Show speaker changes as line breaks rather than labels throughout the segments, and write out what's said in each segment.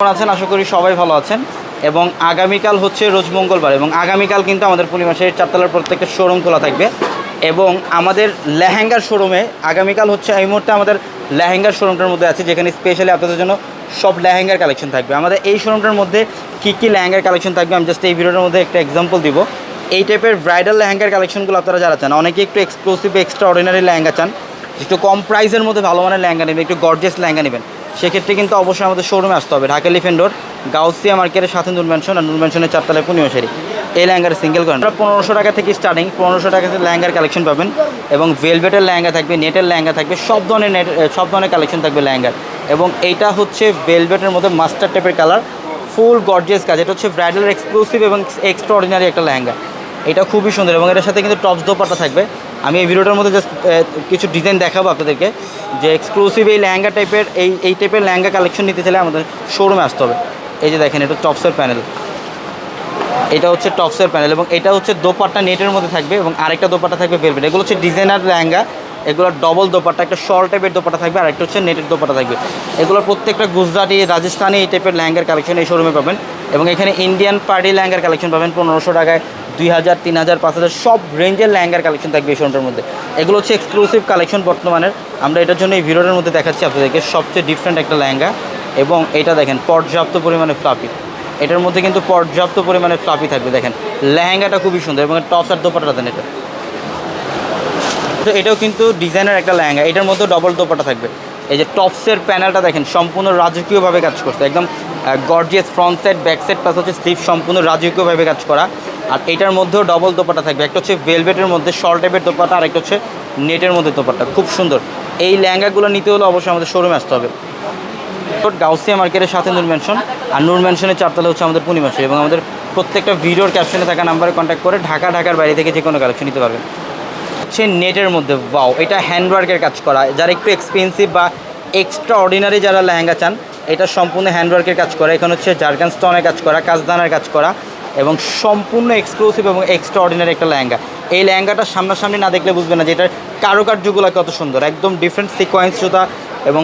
কেমন আছেন? আশা করি সবাই ভালো আছেন। এবং আগামীকাল হচ্ছে রোজ মঙ্গলবার এবং আগামীকাল কিন্তু আমাদের পূর্ণিমাসের চারতলার প্রত্যেকটা শোরুম খোলা থাকবে। এবং আমাদের লেহেঙ্গার শোরুমে আগামীকাল হচ্ছে এই মুহূর্তে আমাদের লেহেঙ্গার শোরুমটার মধ্যে আছে, যেখানে স্পেশালি আপনাদের জন্য সব লেহেঙ্গার কালেকশন থাকবে। আমাদের এই শোরুমটার মধ্যে কী কী লেহেঙ্গার কালেকশন থাকবে, আমি জাস্ট এই ভিডিওটার মধ্যে একটা এক্সাম্পল দিব। এই টাইপের ব্রাইডাল লেহেঙ্গার কালেকশনগুলো আপনারা যারা চান, অনেকে একটু এক্সক্লুসিভ এক্সট্রা অর্ডিনারি লেহেঙ্গা চান, একটু কম প্রাইসের মধ্যে ভালো মানের লেহেঙ্গা নেবেন একটু গর্জেস লেহেঙ্গা নেবেন। সেক্ষেত্রে কিন্তু অবশ্যই আমাদের শোরুমে আসতে হবে। ঢাকা লিফেন্ডোর গাউসিয়া মার্কেটের সাথে নূর ম্যানশন আর নূর ম্যানশনের চারতলায় পূর্ণিমাশারি এই লেহেঙ্গার সিঙ্গেল করেন আপনারা পনেরোশো টাকা থেকে স্টার্টিং পনেরোশো টাকা থেকে ল্যাঙ্গার কালেকশন পাবেন এবং ভেলভেটের লেহেঙ্গা থাকবে নেটের লেহেঙ্গা থাকবে, সব ধরনের নেট সব ধরনের কালেকশন থাকবে লেহেঙ্গার। এবং এইটা হচ্ছে ভেলভেটের মধ্যে মাস্টার টাইপের কালার ফুল গর্জিয়াস কাজ। এটা হচ্ছে ব্রাইডাল এক্সক্লুসিভ এবং এক্সট্রা অর্ডিনারি একটা ল্যাঙ্গা এটা খুবই সুন্দর এবং এটার সাথে কিন্তু টপস দোপাটা থাকবে। আমি এই ভিডিওটার মধ্যে জাস্ট কিছু ডিজাইন দেখাবো আপনাদেরকে। যে এক্সক্লুসিভ এই লেহেঙ্গা টাইপের এই এই টাইপের লেহেঙ্গা কালেকশন নিতে চাইলে আমাদের শোরুমে আসতে হবে। এই যে দেখেন, এটা টপসের প্যানেল এটা হচ্ছে টপসের প্যানেল এবং এটা হচ্ছে দোপাট্টা নেটের মধ্যে থাকবে এবং আরেকটা দোপাট্টা থাকবে ভেলভেট এগুলো হচ্ছে ডিজাইনার লেহেঙ্গা। এগুলো ডবল দোপাট্টা, একটা শর্ট টাইপের দোপাট্টা থাকবে আর একটা হচ্ছে নেটের দোপাট্টা থাকবে। এগুলোর প্রত্যেকটা গুজরাটি, রাজস্থানি এই টাইপের লেহেঙ্গার কালেকশন এই শোরুমে পাবেন এবং এখানে ইন্ডিয়ান পার্টি লেহেঙ্গার কালেকশন পাবেন পনেরোশো টাকায়। দুই হাজার, তিন হাজার, পাঁচ হাজার, সব রেঞ্জের লেহেঙ্গার কালেকশন থাকবে এই শোরুমটার মধ্যে। এগুলো হচ্ছে এক্সক্লুসিভ কালেকশন বর্তমানের। আমরা এটার জন্য এই ভিডিওটার মধ্যে দেখাচ্ছি আপনাদেরকে সবচেয়ে ডিফারেন্ট একটা লেহেঙ্গা। এবং এটা দেখেন, পর্যাপ্ত পরিমাণে ফ্লাপি এটার মধ্যে কিন্তু পর্যাপ্ত পরিমাণে ফ্লাপি থাকবে, দেখেন। লেহেঙ্গাটা খুবই সুন্দর এবং টপস আর দোপাটা দেন এটা। তো এটাও কিন্তু ডিজাইনের একটা লেহেঙ্গা। এটার মধ্যে ডবল দোপাটা থাকবে। এই যে টপসের প্যানেলটা দেখেন, সম্পূর্ণ রাজকীয়ভাবে কাজ করছে। একদম gorgeous front side back side plus হচ্ছে স্লিভ সম্পূর্ণ রাজকীয়ভাবে কাজ করা। আর এটার মধ্যেও ডবল দোপাটা থাকবে। একটা হচ্ছে ভেলভেটের মধ্যে শর্ট টাইপের দোপাটা আর একটা হচ্ছে নেটের মধ্যে দোপাটা খুব সুন্দর। এই লেহেঙ্গাগুলো নিতে হলে অবশ্যই আমাদের শোরুমে আসতে হবে। গাউসিয়া মার্কেটের সাথে নূর ম্যানশন আর নূর ম্যানশনের চারতলা হচ্ছে আমাদের পূর্ণিমাসে এবং আমাদের প্রত্যেকটা ভিডিওর ক্যাপশনে থাকা নাম্বারে কন্ট্যাক্ট করে ঢাকা, ঢাকার বাইরে থেকে যে কোনো কালেকশন নিতে পারবেন। হচ্ছে নেটের মধ্যে বাও এটা হ্যান্ডওয়ার্কের কাজ করা। যারা একটু এক্সপেন্সিভ বা এক্সট্রা অর্ডিনারি যারা লেহেঙ্গা চান, এটা সম্পূর্ণ হ্যান্ডওয়ার্কের কাজ করা। এখানে হচ্ছে জার্গান স্টোনের কাজ করা, কাজদানার কাজ করা। এবং সম্পূর্ণ এক্সক্লুসিভ এবং এক্সট্রা অর্ডিনারি একটা লেহেঙ্গা। এই লেহেঙ্গাটা সামনাসামনি না দেখলে বুঝবে না যে এটার কারুকার্যগুলো কত সুন্দর। একদম ডিফারেন্ট সিকোয়েন্স সুতা এবং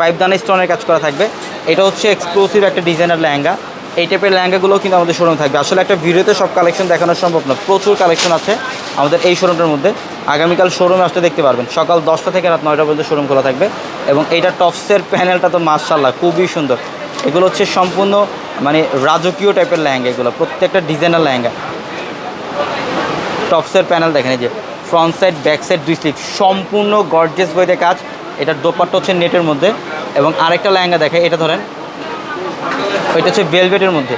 পাইপদানা স্টোনের কাজ করা থাকবে। এটা হচ্ছে এক্সক্লুসিভ একটা ডিজাইনার লেহেঙ্গা। এই টাইপের লেহেঙ্গাগুলোও কিন্তু আমাদের শোরুম থাকবে। আসলে একটা ভিডিওতে সব কালেকশন দেখানো সম্ভব না। প্রচুর কালেকশন আছে আমাদের এই শোরুমটার মধ্যে। আগামীকাল শোরুমে আসতে দেখতে পারবেন। সকাল দশটা থেকে রাত নয়টা পর্যন্ত শোরুম খোলা থাকবে। এবং এইটা টপসের প্যানেলটা তো মার্শাল্লাহ খুবই সুন্দর। এগুলো হচ্ছে সম্পূর্ণ মানে রাজকীয় টাইপের লেহেঙ্গা এগুলো, প্রত্যেকটা ডিজাইনার লেহেঙ্গা। টপসের প্যানেল দেখেন এই যে ফ্রন্ট সাইড ব্যাক সাইড দুই স্লিপ সম্পূর্ণ গর্জেস বইতে কাজ। এটার দোপাট্টা হচ্ছে নেটের মধ্যে এবং আরেকটা লেহেঙ্গা দেখে এটা ধরেন ওইটা হচ্ছে ভেলভেটের মধ্যে।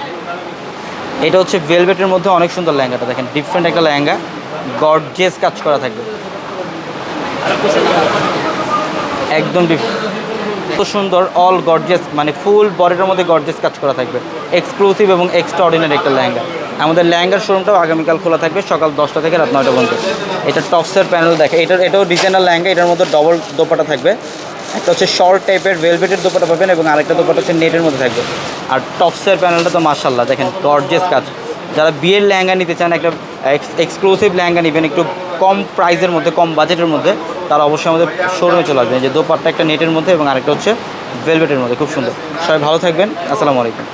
এটা হচ্ছে ভেলভেটের মধ্যে অনেক সুন্দর লেহেঙ্গাটা দেখেন ডিফারেন্ট একটা লেহেঙ্গা গর্জেস কাজ করা থাকবে। একদম ডিফারেন্ট এত সুন্দর অল গর্জেস মানে ফুল বডিটার মধ্যে গর্জেস কাজ করা থাকবে। এক্সক্লুসিভ এবং এক্সট্রা অর্ডিনারি একটা লেহেঙ্গা। আমাদের লেহেঙ্গার শোরুমটাও আগামীকাল খোলা থাকবে, সকাল দশটা থেকে রাত নয়টা পর্যন্ত। এটা টপসের প্যানেল দেখে এটা এটাও ডিজাইনার লেহেঙ্গা, এটার মধ্যে ডবল দোপাটা থাকবে। একটা হচ্ছে শর্ট টাইপের ভেলভেটের দোপাটা পাবেন এবং আরেকটা দোপাটা হচ্ছে নেটের মধ্যে থাকবে। আর টপসের প্যানেলটা তো মার্শাল্লাহ দেখেন গর্জেস কাজ। যারা বিয়ের লেহেঙ্গা নিতে চান, একটা এক্সক্লুসিভ লেহেঙ্গা নেবেন, একটু কম প্রাইসের মধ্যে, কম বাজেটের মধ্যে। তারা অবশ্যই আমাদের শোরুমে চলে আসবেন। যে দোপারটা একটা নেটের মধ্যে এবং আরেকটা হচ্ছে ভেলভেটের মধ্যে। খুব সুন্দর। সবাই ভালো থাকবেন। আসসালামু আলাইকুম।